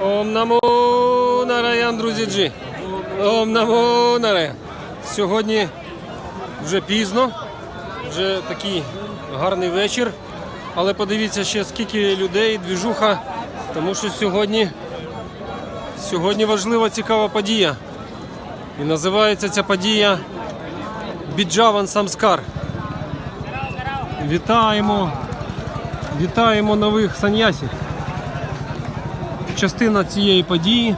Ом намо нараян, друзі джі. Ом намо нараян. Сьогодні вже пізно, вже такий гарний вечір. Але подивіться ще скільки людей, двіжуха, тому що сьогодні, сьогодні важлива цікава подія. І називається ця подія Біджаван Самскар. Вітаємо! Вітаємо нових саньясів частина цієї події.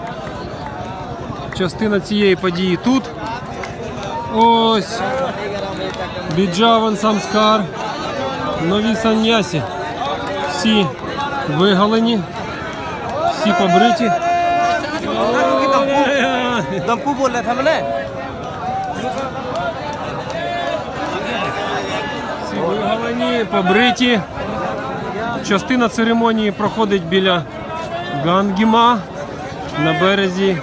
Частина цієї події тут. Ось. Біджаван Самскар. Нові саньясі. Всі вигалені, всі побриті. Всі вигалені, побриті. Частина церемонії проходить біля. Гангіма на березі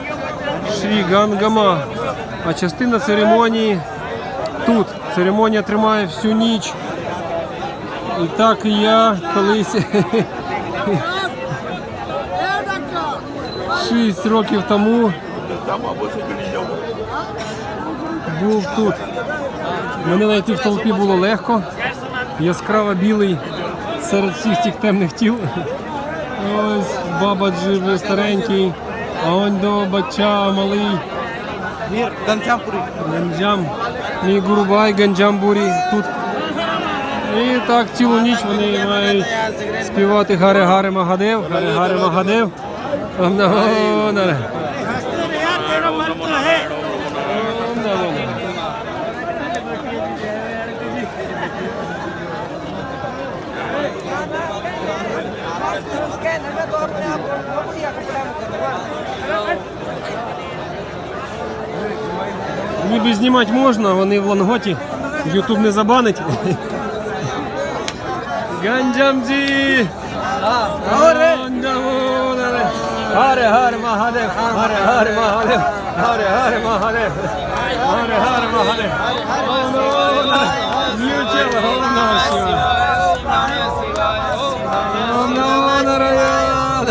Шрі Гангама. А частина церемонії тут. Церемонія тримає всю ніч. І так і я колись 6 років тому був тут. Мене знайти в толпі було легко. Яскраво білий серед всіх цих темних тіл. Ось бабаджи вже старенький, а он до бача малий. Мір, Ганджампурі. Ганджам. Мій Гурубай, Ганджамбурі. Тут. І так цілу ніч вони мають співати Гаре-Гаре Магадев. Гаре-Гаре Магадев. Ніби знімати можна, вони в ланготі. Ютуб не забанить. Ганджамджі! Ганджамунаре! Харе Харе Махадев! Харе Харе Махадев! Харе Харе Махадев! Харе Харе Махадев! Нючела, головна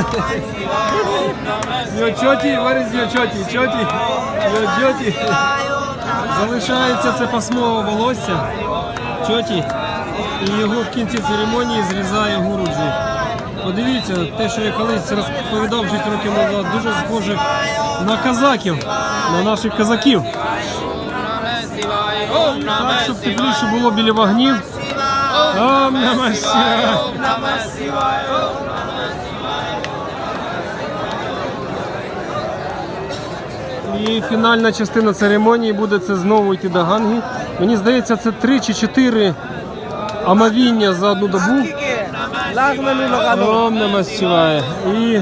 Йочоті, where is Йочоті? Чоті? Йочоті. Залишається це пасмове волосся. Чоті. І його в кінці церемонії зрізає гуруджі. Подивіться, те, що я колись розповідав 6 років назад, дуже схоже на казаків, на наших казаків. Так, щоб тепліше було біля вогнів. Ом Намah І фінальна частина церемонії буде це знову йти до ганги. Мені здається, це три чи чотири омовіння за одну добу. Огромне масіває. І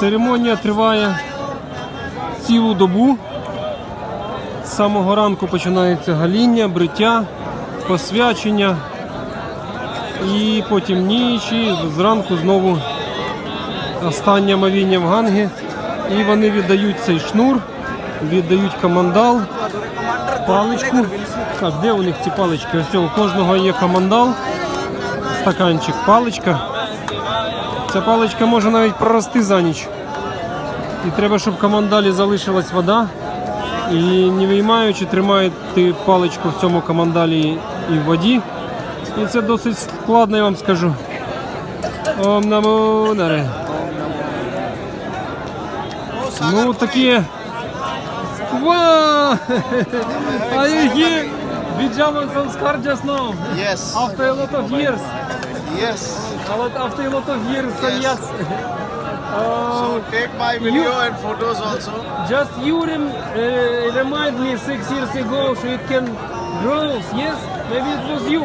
церемонія триває цілу добу. З самого ранку починається гаління, бриття, посвячення. І потім ніч, і зранку знову останнє мавіння в ганги. І вони віддають цей шнур, віддають командал, паличку. Так, де у них ці палички? Ось у кожного є командал, стаканчик, паличка. Ця паличка може навіть прорости за ніч. І треба, щоб в командалі залишилась вода. І не виймаючи, тримаєте паличку в цьому командалі і в воді. І це досить складно, я вам скажу. Ом наре. Ну такі. Wow! Are you here? Bijaman Sanskar just now. Yes, After a lot of years. yes. A lot, after a lot of years, Yes. yes. Uh, So take my video and photos also. just you rem, uh, remind me six years ago so it can grow. Yes, maybe it was you.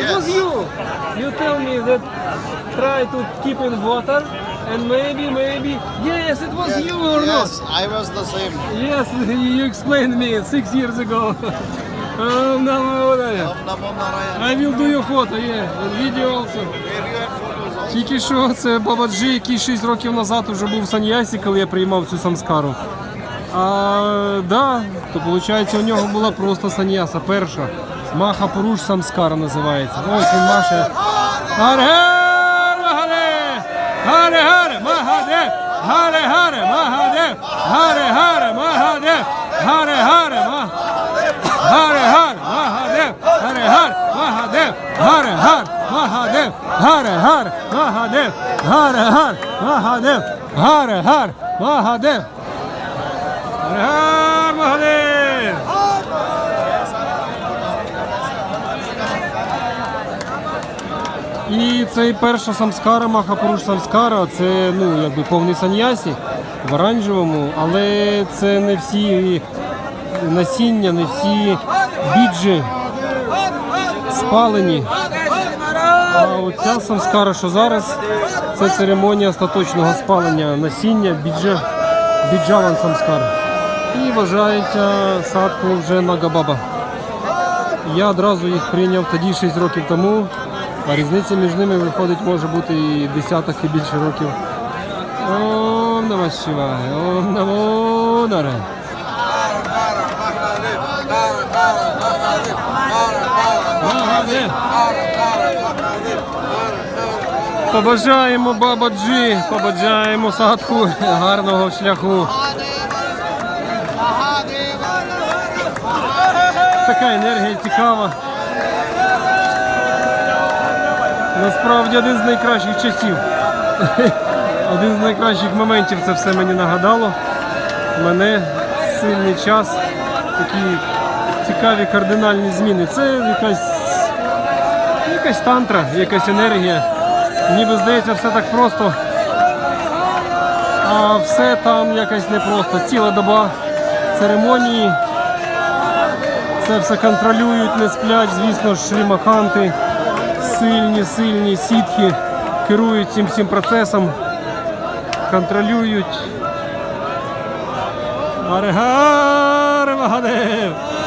It was Yes. you. You tell me that try to keep in water And maybe, maybe, yes, it was you or not. Yes, I was the same. Yes, you explained me six years ago. Um, no. I will do your photo, yeah, and video also. Тільки що це Бабаджі, який 6 років назад вже був в Саньясі, коли я приймав цю самскару. А, да, то виходить, у нього була просто саньяса перша. Маха Поруш Самскара називається. Ось він маше. Гаре! Гаре! Гаре! Mahadev Hare Hare Mahadev Hare Hare Mahadev Hare Hare Mahadev Hare Hare Mahadev Hare Hare Mahadev Hare Hare Mahadev Hare Hare Mahadev Hare Hare Mahadev Hare Hare Mahadev Hare Hare Mahadev І цей перша самскара, Махапуруш самскара, це ну, якби повний саньясі в оранжевому, але це не всі насіння, не всі біджі спалені. А оця самскара, що зараз, це церемонія остаточного спалення насіння біджа, біджаван самскар. І вважається садку вже нагабаба. Я одразу їх прийняв тоді 6 років тому, а різниця між ними виходить може бути і десяток і більше років. Ом нама Шивая, ом намо наре. Побажаємо бабаджі, побажаємо садху гарного шляху. Така енергія цікава. Насправді один з найкращих часів. Один з найкращих моментів це все мені нагадало. Мене сильний час, такі цікаві кардинальні зміни. Це якась, якась тантра, якась енергія. Ніби здається, все так просто. А все там якось непросто. Ціла доба церемонії. Це все контролюють, не сплять, звісно ж, шрімаханти, сильні, сильні сітхи керують цим всім процесом, контролюють. Арегар Магадев!